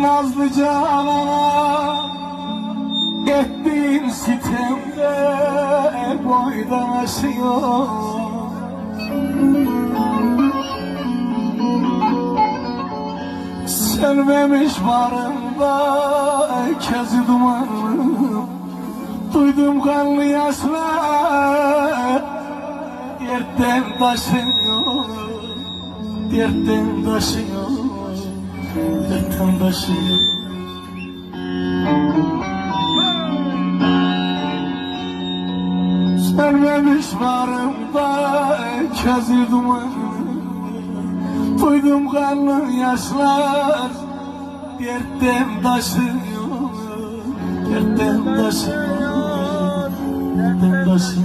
Nazlı canana Ettiğin sitemde boydan aşıyor. Sönmemiş varımda kezi dumanım Duydum kanlı yaşlar Dertten taşıyor Dertten taşıyor Dertten taşıyor Sönmemiş varımda kezi dumanım Duydum kanlı yaşlar Dertten taşıyor Dertten taşıyor Dertten taşıyor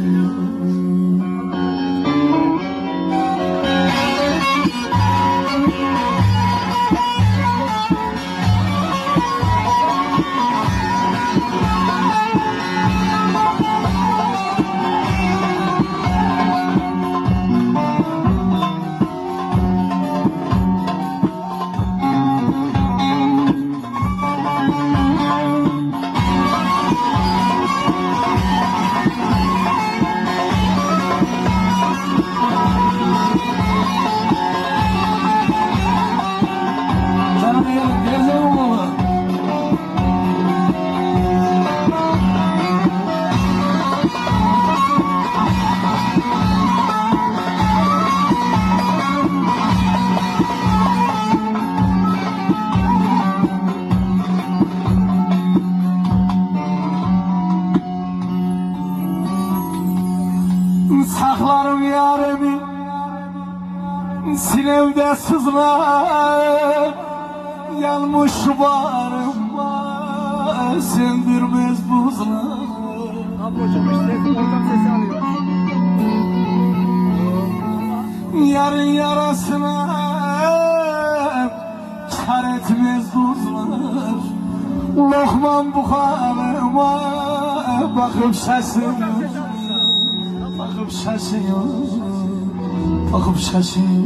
Saklarım yarimi Sinemde sızlar Yanmış bağrıma Söndürmez buzlar. Abi hocam işte ortam sesi alıyor. Yarın yarasına Kar etmez buzlar. Lokman bu halıma Bakıp şaşırıyor Bakıp şaşırıyor Bakıp şaşırıyor